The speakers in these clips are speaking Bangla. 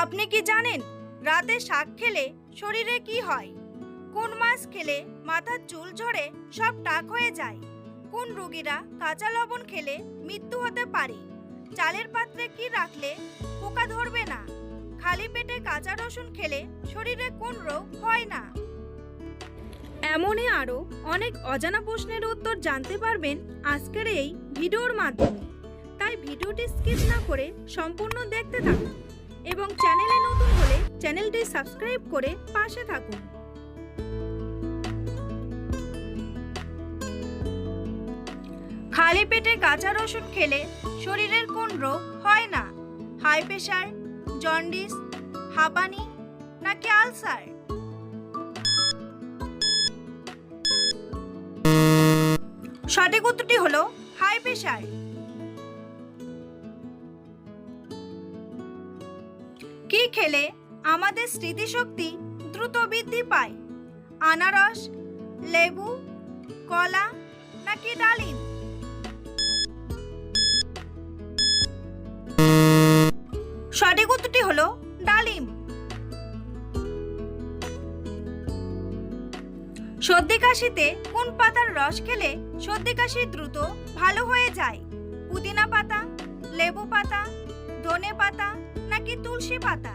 আপনি কি জানেন রাতে শাক খেলে শরীরে কি হয়? কোন মাছ খেলে মাথার চুল ঝরে সব টাক হয়ে যায়? কোন রোগীরা কাঁচা লবণ খেলে মৃত্যু হতে পারে? চালের পাত্রে কি রাখলে পোকা ধরবে না? খালি পেটে কাঁচা রসুন খেলে শরীরে কোন রোগ হয় না? এমনই আরও অনেক অজানা প্রশ্নের উত্তর জানতে পারবেন আজকের এই ভিডিওর মাধ্যমে। তাই ভিডিওটি স্কিপ না করে সম্পূর্ণ দেখতে থাকুন। এবং চ্যানেলে নতুন হলে চ্যানেলটি সাবস্ক্রাইব করে পাশে থাকুন। খালি পেটে কাঁচা রসুন খেলে শরীরের কোন রোগ হয় না? হাই প্রেশার জন্ডিস, হাঁপানি নাকি আলসার? সঠিক উত্তরটি হলো হাই প্রেশার খেলে আমাদের স্মৃতিশক্তি দ্রুত বৃদ্ধি পায়। আনারস, লেবু, কলা নাকি ডালিম? সঠিক উত্তরটি হলো ডালিম। সর্দি কাশিতে কোন পাতার রস খেলে সর্দি কাশি দ্রুত ভালো হয়ে যায়? পুদিনা পাতা, লেবু পাতা, ধনে পাতা নাকি তুলসী পাতা?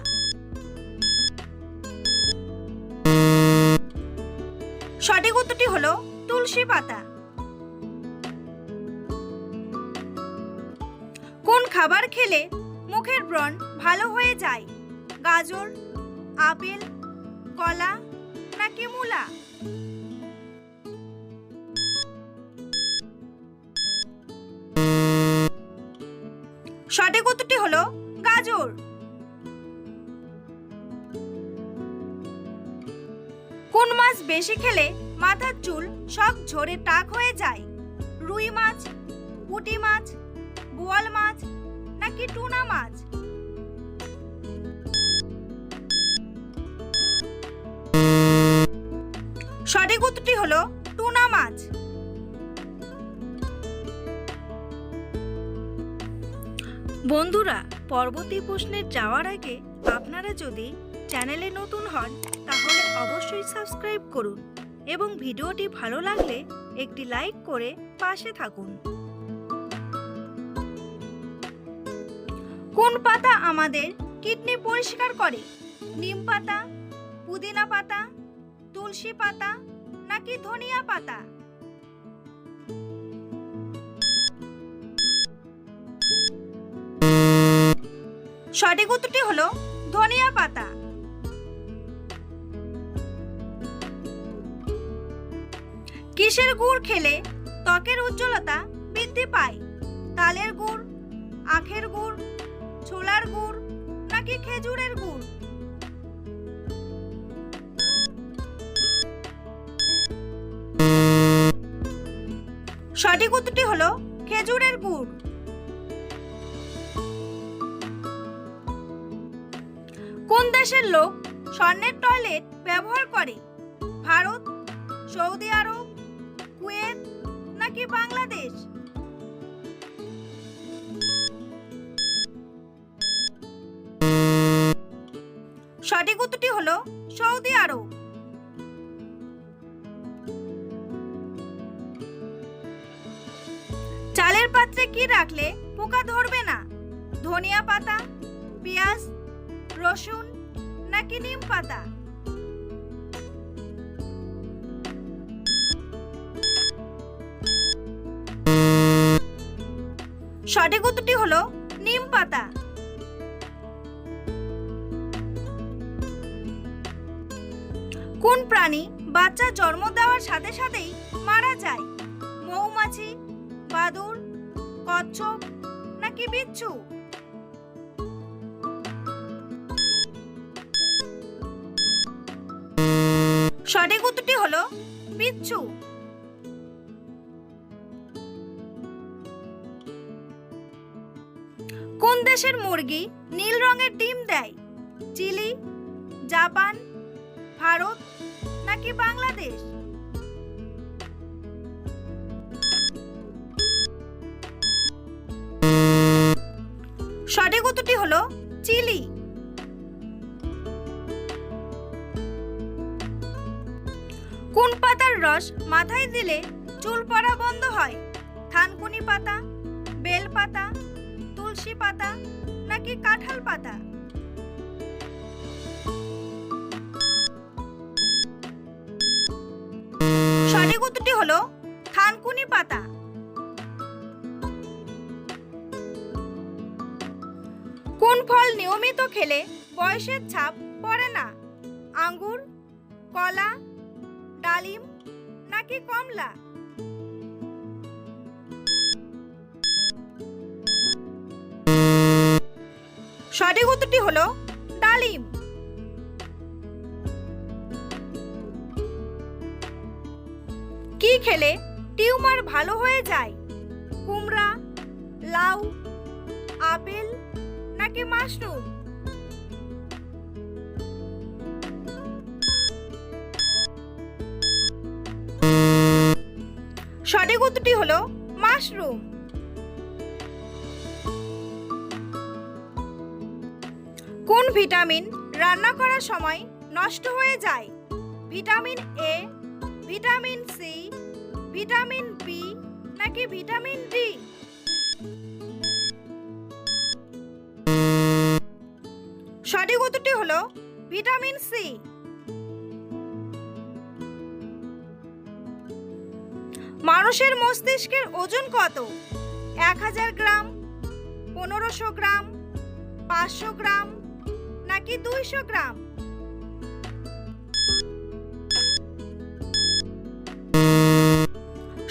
সঠিক উত্তরটি হলো তুলসী পাতা। কোন খাবার খেলে মুখের ব্রণ ভালো হয়ে যায়? গাজর, আপেল, কলা নাকি মূলা? সঠিক উত্তরটি হলো গাজর। কোন মাছ বেশি খেলে মাথার চুল সব ঝরে টাক হয়ে যায়? রুই মাছ, পুঁটি মাছ, বোয়াল মাছ নাকি টুনা মাছ? সঠিক উত্তরটি হলো টুনা মাছ। বন্ধুরা পরবর্তী প্রশ্নের যাওয়ার আগে আপনারা যদি চ্যানেলে নতুন হন, তাহলে অবশ্যই সাবস্ক্রাইব করুন এবং ভিডিওটি ভালো লাগলে একটি লাইক করে পাশে থাকুন। কোন পাতা আমাদের কিডনি পরিষ্কার করে? নিম পাতা, পুদিনা পাতা, তুলসী পাতা নাকি ধনিয়া পাতা? সঠিক উত্তরটি হলো ধনিয়া পাতা। কিসের গুড় খেলে ত্বকের উজ্জ্বলতা বৃদ্ধি পায়? তালের গুড়, আখের গুড়, ছোলার গুড় নাকি খেজুরের গুড়? সঠিক উত্তরটি হলো খেজুরের গুড়। কোন দেশের লোক স্বর্ণের টয়লেট ব্যবহার করে? ভারত, সৌদি আরব, কুয়েত নাকি বাংলাদেশ? সঠিক উত্তরটি হলো সৌদি আরব। চালের পাত্রে কি রাখলে পোকা ধরবে না? ধনিয়া পাতা, পেঁয়াজ রসুন নাকি নিম পাতা? সঠিক উত্তরটি হলো নিম পাতা। কোন প্রাণী বাচ্চা জন্ম দেওয়ার সাথে সাথেই মারা যায়? মৌমাছি বাদুর কচ্ছপ নাকি বিচ্ছু? সঠিক উত্তরটি হলো বিচ্ছু কোন দেশের মুরগি নীল রঙের ডিম দেয়? চিলি, জাপান, ভারত নাকি বাংলাদেশ? সঠিক উত্তরটি হলো চিলি। কোন পাতার রস মাথায় দিলে চুল পড়া বন্ধ হয়? থানকুনি পাতা, বেল পাতা, তুলসী পাতা নাকি কাঁঠাল পাতা? সঠিক উত্তরটি হলো থানকুনি পাতা। কোন ফল নিয়মিত খেলে বয়সের ছাপ পড়ে না? আঙ্গুর, কলা ডালিম নাকি কমলা? সঠিক উত্তরটি হলো ডালিম কি খেলে টিউমার ভালো হয়ে যায়? কুমড়া, লাউ, আপেল নাকি মাশরুম? সঠিক উত্তরটি হলো মাশরুম। কোন ভিটামিন রান্না করার সময় নষ্ট হয়ে যায়? Vitamin A vitamin C vitamin B নাকি ভিটামিন ডি সঠিক উত্তরটি হলো ভিটামিন সি মানুষের মস্তিষ্কের ওজন কত? এক হাজার গ্রাম, পনেরোশো গ্রাম, পাঁচশো গ্রাম, নাকি দুইশো গ্রাম?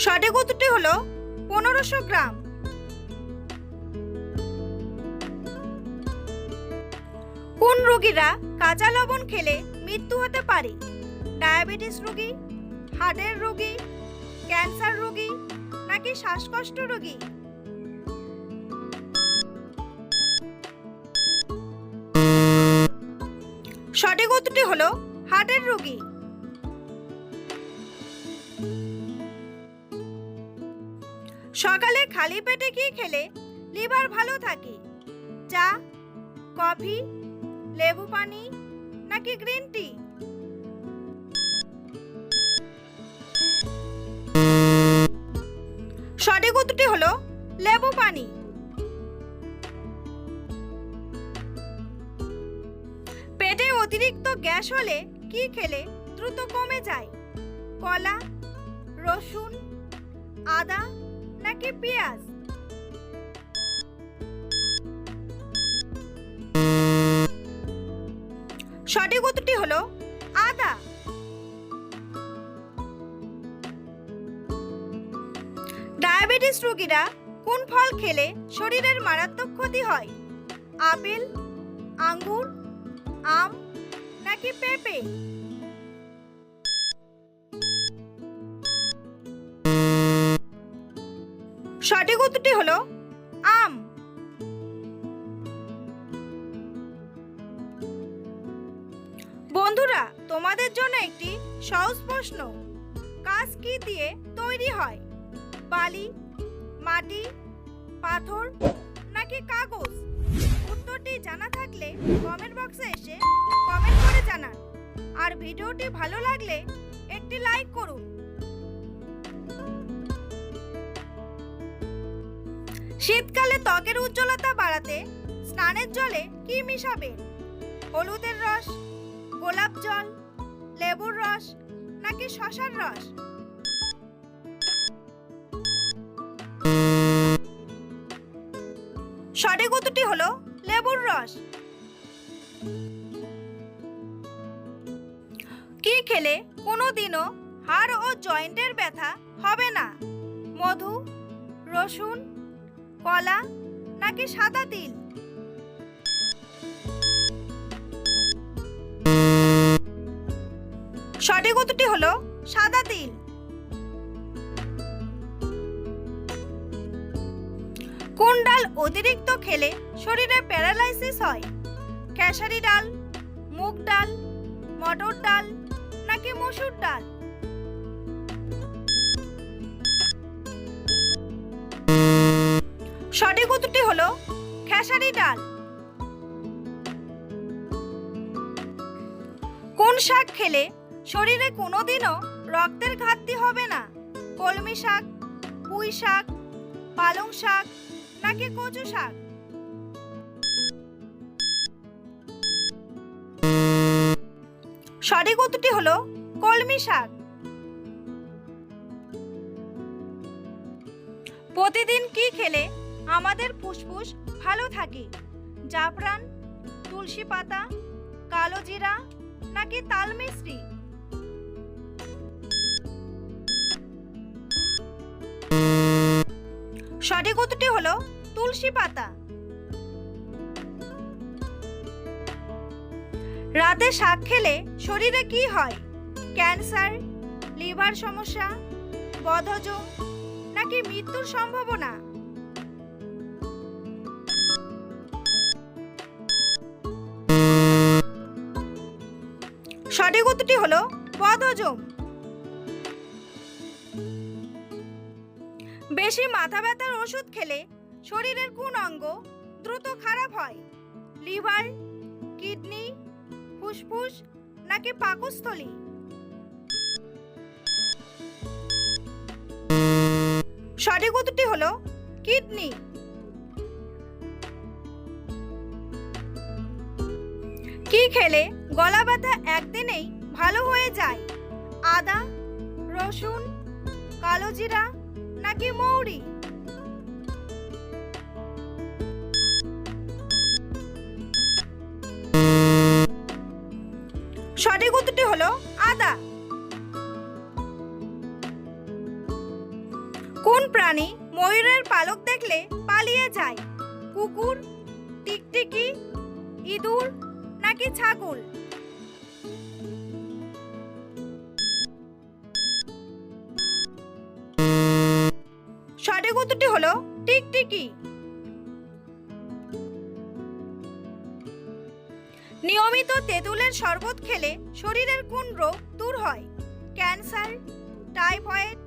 সঠিক উত্তরটি হলো পনেরোশো গ্রাম। কোন রোগীরা কাঁচা লবণ খেলে মৃত্যু হতে পারে? ডায়াবেটিস রোগী, হার্টের রোগী ক্যান্সার রোগী নাকি শ্বাসকষ্ট রোগী? সঠিক উত্তরটি হলো হার্টের রোগী। সকালে খালি পেটে কি খেলে লিভার ভালো থাকে? চা, কফি, লেবু পানি নাকি গ্রিন টি? উত্তরটি হলো লেবু পানি। পেটে অতিরিক্ত গ্যাস হলে কি খেলে দ্রুত কমে যায়? কলা, রসুন, আদা নাকি পেঁয়াজ? সঠিক উত্তরটি হলো ডায়াবেটিস রোগীরা কোন ফল খেলে শরীরের মারাত্মক ক্ষতি হয়? আপেল, আঙ্গুর, আম নাকি পেঁপে? সঠিক উত্তরটি হলো আম। বন্ধুরা, তোমাদের জন্য একটি সহজ প্রশ্ন। কাজ কি দিয়ে তৈরি হয়? বালি, মাটি, পাথর নাকি কাগজ? উত্তরটি জানা থাকলে কমেন্ট বক্সে এসে কমেন্ট করে জানান। আর ভিডিওটি ভালো লাগলে একটি লাইক করুন। শীতকালে ত্বকের উজ্জ্বলতা বাড়াতে স্নানের জলে কি মিশাবেন হলুদের রস, গোলাপ জল, লেবুর রস নাকি শশার রস? সঠিক উত্তরটি হলো লেবুর রস। কি খেলে কোনোদিনও হাড় ও জয়েন্টের ব্যথা হবে না? মধু, রসুন, কলা নাকি সাদা তিল? সঠিক উত্তরটি হলো সাদা তিল। কোন ডাল অতিরিক্ত খেলে শরীরে প্যারালাইসিস হয়? খেসারি ডাল, মুগ ডাল, মটর ডাল নাকি মসুর ডাল? সঠিক উত্তরটি হলো খেসারি ডাল। কোন শাক খেলে শরীরে কোনোদিনও রক্তের ঘাটতি হবে না? কলমি শাক, পুঁই শাক, পালং শাক নাকি কচু শাক? সঠিক উত্তরটি হলো কলমি শাক। প্রতিদিন কি খেলে আমাদের ফুসফুস ভালো থাকে? জাফরান, তুলসী পাতা, কালো জিরা নাকি তাল মিশ্রি সঠিক উত্তরটি হলো তুলসী পাতা। রাতে শাক খেলে শরীরে কি হয়? ক্যান্সার, লিভার সমস্যা, বদহজম নাকি মৃত্যুর সম্ভাবনা? সঠিক উত্তরটি হলো বদহজম। বেশি মাথা ব্যথার ওষুধ খেলে শরীরের কোন অঙ্গ দ্রুত খারাপ হয়? লিভার, কিডনি, ফুসফুস নাকি পাকস্থলী? সঠিক উত্তরটি হলো কিডনি। কি খেলে গলা ব্যথা একদিনেই ভালো হয়ে যায়? আদা, রসুন কালো জিরা নাকি মৌরি? সঠিক উত্তরটি হলো আদা। কোন প্রাণী ময়ূরের পালক দেখলে পালিয়ে যায়? কুকুর, টিকটিকি, ইঁদুর নাকি ছাগল? সঠিক উত্তরটি হলো টিকটিকি। নিয়মিত তেঁতুলের শরবত খেলে শরীরের কোন রোগ দূর হয়? ক্যান্সার, টাইফয়েড,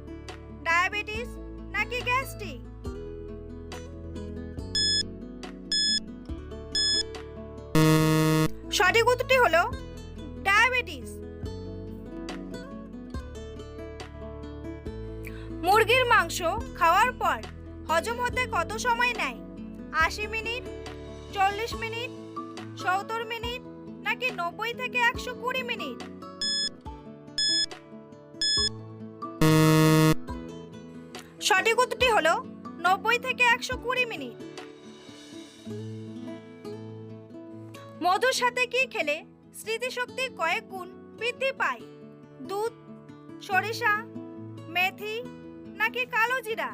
ডায়াবেটিস নাকি গ্যাস্ট্রিক? সঠিক উত্তরটি হলো ডায়াবেটিস। মুরগির মাংস খাওয়ার পর হজম হতে কত সময় নেয়? আশি মিনিট, চল্লিশ মিনিট, সত্তর মিনিট নাকি নব্বই থেকে একশো কুড়ি মিনিট? সঠিক উত্তরটি হলো নব্বই থেকে একশো কুড়ি মিনিট। মধুর সাথে কি খেলে স্মৃতিশক্তি কয়েক গুণ বৃদ্ধি পায়? দুধ, সরিষা, মেথি নাকি কালো জিরা?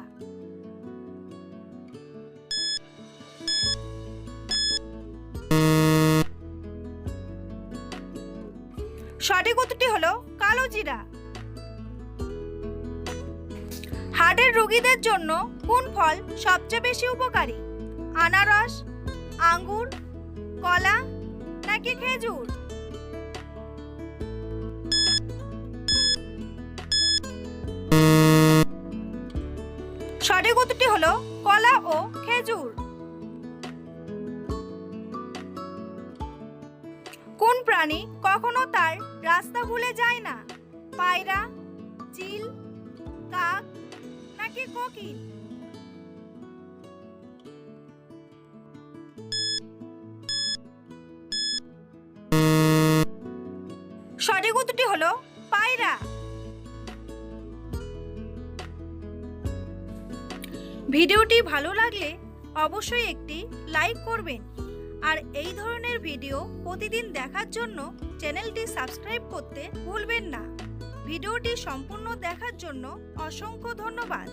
সঠিক উত্তরটি হলো কালো জিরা। হার্টের রোগীদের জন্য কোন ফল সবচেয়ে বেশি উপকারী? আনারস, আঙ্গুর, কলা নাকি খেজুর? সঠিক উত্তরটি হলো কলা ও খেজুর। কোন প্রাণী কখনো তার রাস্তা ভুলে যায় না। পায়রা, চিল, কাক, নাকি কোকিল? সঠিক উত্তরটি হলো পায়রা। ভিডিওটি ভালো লাগলে অবশ্যই একটি লাইক করবেন। আর এই ধরনের ভিডিও প্রতিদিন দেখার জন্য চ্যানেলটি সাবস্ক্রাইব করতে ভুলবেন না। ভিডিওটি সম্পূর্ণ দেখার জন্য অসংখ্য ধন্যবাদ।